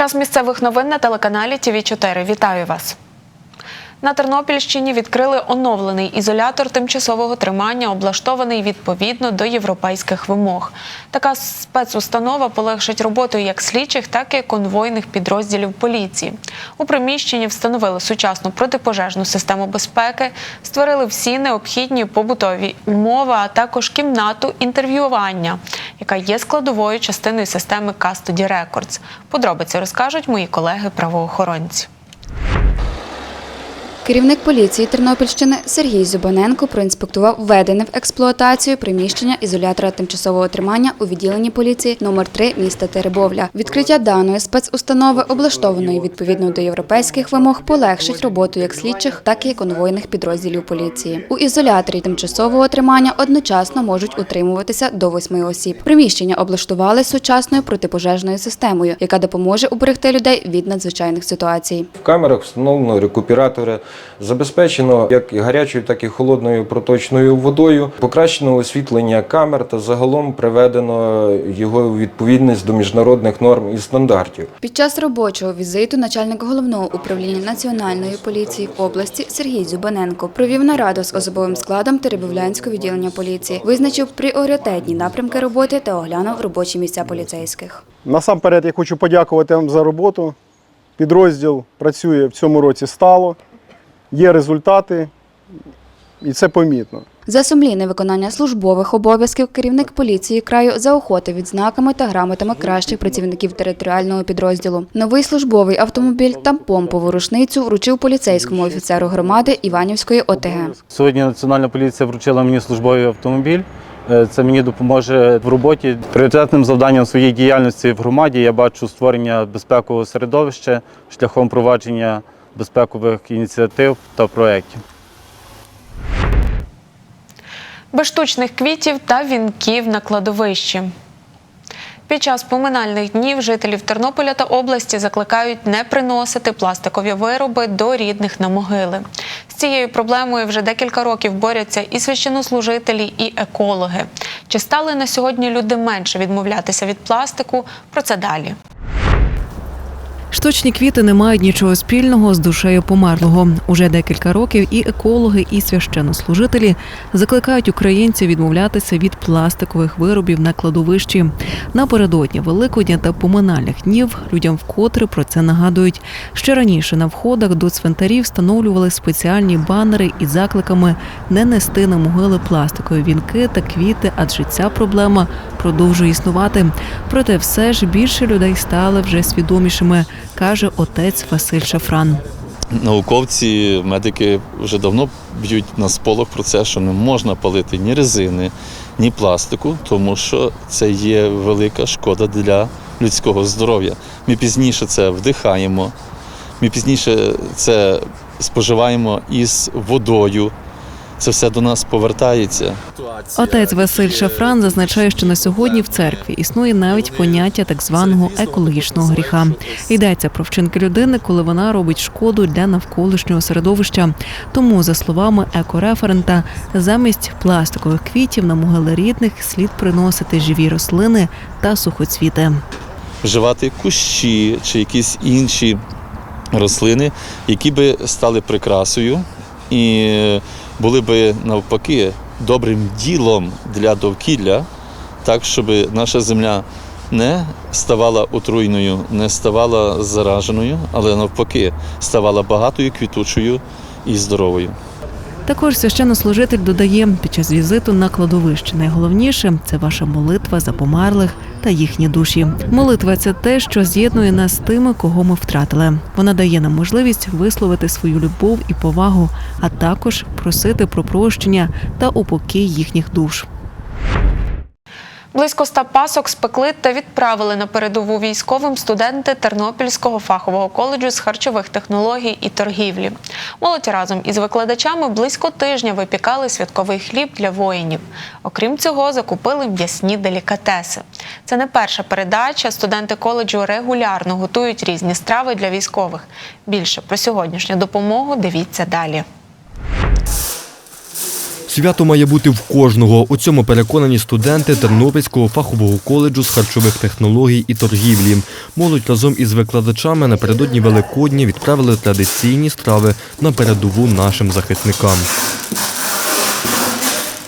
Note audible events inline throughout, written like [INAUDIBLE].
Час місцевих новин на телеканалі ТВ 4 Вітаю вас. На Тернопільщині відкрили оновлений ізолятор тимчасового тримання, облаштований відповідно до європейських вимог. Така спецустанова полегшить роботу як слідчих, так і конвойних підрозділів поліції. У приміщенні встановили сучасну протипожежну систему безпеки, створили всі необхідні побутові умови, а також кімнату інтерв'ювання, яка є складовою частиною системи Custody Records. Подробиці розкажуть мої колеги-правоохоронці. Керівник поліції Тернопільщини Сергій Зубаненко проінспектував введене в експлуатацію приміщення ізолятора тимчасового тримання у відділенні поліції номер 3 міста Теребовля. Відкриття даної спецустанови, облаштованої відповідно до європейських вимог, полегшить роботу як слідчих, так і конвойних підрозділів поліції. У ізоляторі тимчасового тримання одночасно можуть утримуватися до восьми осіб. Приміщення облаштували сучасною протипожежною системою, яка допоможе уберегти людей від надзвичайних ситуацій. В камерах встановлено рекуператори, забезпечено як і гарячою, так і холодною проточною водою, покращено освітлення камер та загалом приведено його у відповідність до міжнародних норм і стандартів. Під час робочого візиту начальник головного управління національної поліції області Сергій Зюбаненко провів нараду з особовим складом Теребовлянського відділення поліції, визначив пріоритетні напрямки роботи та оглянув робочі місця поліцейських. Насамперед я хочу подякувати вам за роботу. Підрозділ працює в цьому році стало, є результати, і це помітно. За сумлінне виконання службових обов'язків керівник поліції краю заохотив відзнаками та грамотами кращих працівників територіального підрозділу. Новий службовий автомобіль та помпову рушницю вручив поліцейському офіцеру громади Іванівської ОТГ. Сьогодні Національна поліція вручила мені службовий автомобіль. Е, Це мені допоможе в роботі. Пріоритетним завданням своєї діяльності в громаді я бачу створення безпекового середовища шляхом провадження безпекових ініціатив та проєктів. Без штучних квітів та вінків на кладовищі. Під час поминальних днів жителів Тернополя та області закликають не приносити пластикові вироби до рідних на могили. З цією проблемою вже декілька років борються і священнослужителі, і екологи. Чи стали на сьогодні люди менше відмовлятися від пластику? Про це далі. Штучні квіти не мають нічого спільного з душею померлого. Уже декілька років і екологи, і священнослужителі закликають українців відмовлятися від пластикових виробів на кладовищі. Напередодні Великодня та поминальних днів людям вкотре про це нагадують. Ще раніше на входах до цвинтарів встановлювали спеціальні банери із закликами не нести на могили пластикові вінки та квіти, адже ця проблема продовжує існувати. Проте все ж більше людей стали вже свідомішими, каже отець Василь Шафран. Науковці, медики вже давно б'ють на сполох про це, що не можна палити ні резини, ні пластику, тому що це є велика шкода для людського здоров'я. Ми пізніше це вдихаємо, ми пізніше це споживаємо із водою. Це все до нас повертається. Отець Василь Шафран зазначає, що на сьогодні в церкві існує навіть поняття так званого екологічного гріха. Йдеться про вчинки людини, коли вона робить шкоду для навколишнього середовища. Тому, за словами екореферента, замість пластикових квітів на могили рідних слід приносити живі рослини та сухоцвіти. вживати кущі чи якісь інші рослини, які би стали прикрасою і були би навпаки добрим ділом для довкілля, так щоб наша земля не ставала отруйною, не ставала зараженою, але навпаки ставала багатою, квітучою і здоровою. Також священнослужитель додає під час візиту на кладовище. Найголовніше це ваша молитва за померлих та їхні душі. Молитва це те, що з'єднує нас з тими, кого ми втратили. Вона дає нам можливість висловити свою любов і повагу, а також просити про прощення та упокій їхніх душ. Близько ста пасок спекли та відправили на передову військовим студенти Тернопільського фахового коледжу з харчових технологій і торгівлі. Молодь разом із викладачами близько тижня випікали святковий хліб для воїнів. Окрім цього, закупили м'ясні делікатеси. Це не перша передача. Студенти коледжу регулярно готують різні страви для військових. Більше про сьогоднішню допомогу дивіться далі. Свято має бути в кожного. У цьому переконані студенти Тернопільського фахового коледжу з харчових технологій і торгівлі. Молодь разом із викладачами напередодні Великодня відправили традиційні страви на передову нашим захисникам.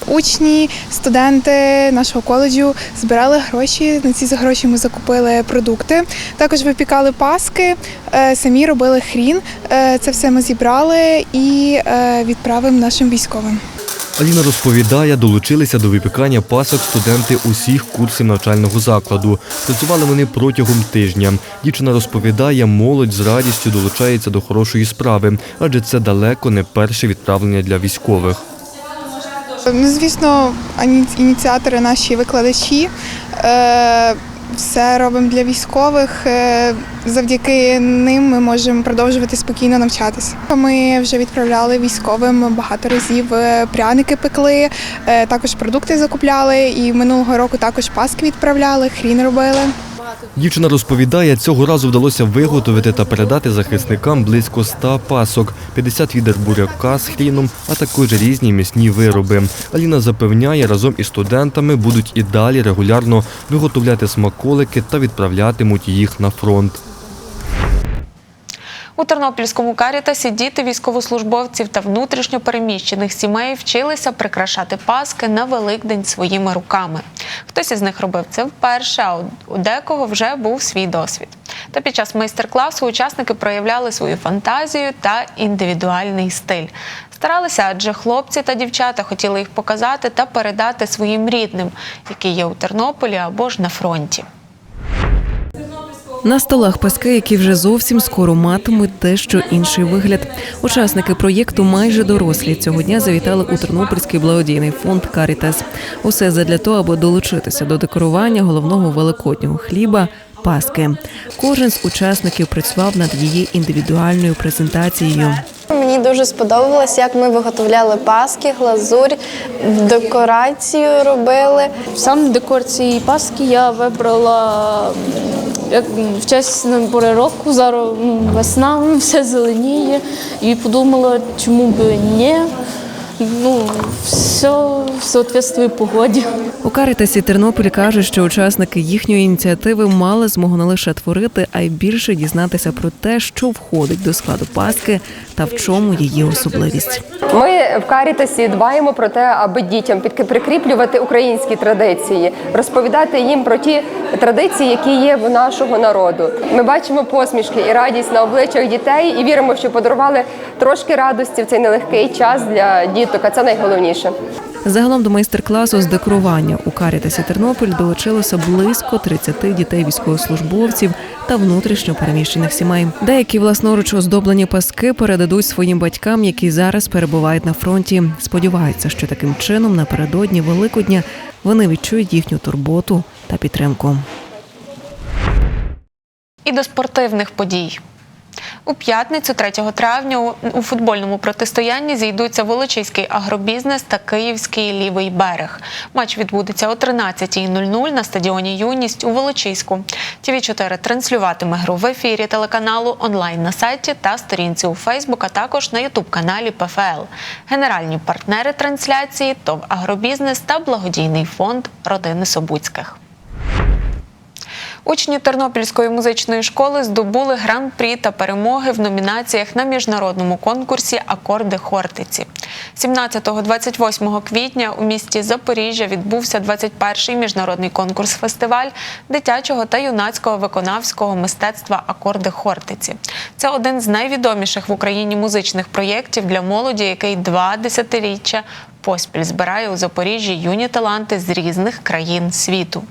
Учні, студенти нашого коледжу збирали гроші. На ці гроші ми закупили продукти. Також випікали паски, е, самі робили хрін. Е, Це все ми зібрали і е, відправимо нашим військовим. Аліна розповідає, долучилися до випікання пасок студенти усіх курсів навчального закладу. Працювали вони протягом тижня. Дівчина розповідає, молодь з радістю долучається до хорошої справи, адже це далеко не перше відправлення для військових. Ну, звісно, ініціатори наші викладачі. Е, Все робимо для військових. Е, Завдяки ним ми можемо продовжувати спокійно навчатися. Ми вже відправляли військовим багато разів е, пряники пекли, е, також продукти закупляли. І минулого року також паски відправляли, хрін робили. Дівчина розповідає, цього разу вдалося виготовити та передати захисникам близько ста пасок, 50 відер буряка з хріном, а також різні м'ясні вироби. Аліна запевняє, разом із студентами будуть і далі регулярно виготовляти смаколики та відправлятимуть їх на фронт. У Тернопільському карітасі діти військовослужбовців та внутрішньо переміщених сімей вчилися прикрашати паски на Великдень своїми руками. Хтось із них робив це вперше, а у декого вже був свій досвід. Та під час майстер-класу учасники проявляли свою фантазію та індивідуальний стиль. Старалися, адже хлопці та дівчата хотіли їх показати та передати своїм рідним, які є у Тернополі або ж на фронті. На столах паски, які вже зовсім скоро матимуть дещо інший вигляд. Учасники проєкту майже дорослі цього дня завітали у Тернопільський благодійний фонд Карітас. Усе задля того, аби долучитися до декорування головного великоднього хліба. Паски кожен з учасників працював над її індивідуальною презентацією. Мені дуже сподобалось, як ми виготовляли паски, глазурь, декорацію робили. Сам декор цієї паски я вибрала як в честь переробку, пори року. Зараз ну, весна, ну, [LAUGHS] все зеленіє. І подумала, чому б ні. Ну, все соответствує погоді. У Карітасі Тернопіль кажуть, що учасники їхньої ініціативи мали змогу не лише творити, а й більше дізнатися про те, що входить до складу паски та в чому її особливість. Ми в Карітасі дбаємо про те, аби дітям прикріплювати українські традиції, розповідати їм про ті традиції, які є в нашого народу. Ми бачимо посмішки і радість на обличчях дітей і віримо, що подарували трошки радості в цей нелегкий час для діток. А це найголовніше. Загалом до майстер-класу з декорування у Карітасі Тернопіль долучилося близько 30 дітей військовослужбовців та внутрішньо переміщених сімей. Деякі власноруч оздоблені паски передадуть своїм батькам, які зараз перебувають на фронті. Сподіваються, що таким чином напередодні Великодня вони відчують їхню турботу та підтримку. І до спортивних подій. У п'ятницю 3 травня у- футбольному протистоянні зійдуться Волочиський агробізнес та Київський лівий берег. Матч відбудеться о 13.00 на стадіоні Юність у Волочиську. ТВ 4 транслюватиме гру в ефірі телеканалу онлайн на сайті та сторінці у Фейсбук, а також на Ютуб каналі ПФЛ. Генеральні партнери трансляції ТОВ Агробізнес та благодійний фонд родини Собуцьких. Учні Тернопільської музичної школи здобули гран-прі та перемоги в номінаціях на міжнародному конкурсі Акорди Хортиці. 17-28 квітня у місті Запоріжжя відбувся 21-й міжнародний конкурс-фестиваль дитячого та юнацького виконавського мистецтва Акорди Хортиці. Це один з найвідоміших в Україні музичних проєктів для молоді, який два десятиріччя поспіль збирає у Запоріжжі юні таланти з різних країн світу.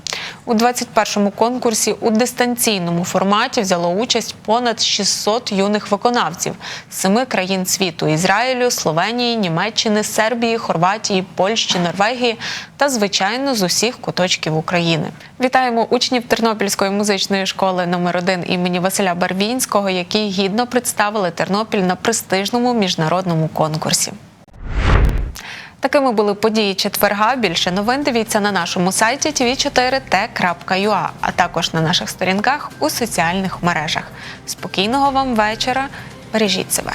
У 21-му конкурсі у дистанційному форматі взяло участь понад 600 юних виконавців з семи країн світу: Ізраїлю, Словенії, Німеччини, Сербії, Хорватії, Польщі, Норвегії та, звичайно, з усіх куточків України. Вітаємо учнів Тернопільської музичної школи номер 1 імені Василя Барвінського, які гідно представили Тернопіль на престижному міжнародному конкурсі. Такими були події четверга. Більше новин дивіться на нашому сайті tv4t.ua, а також на наших сторінках у соціальних мережах. Спокійного вам вечора. Бережіть себе.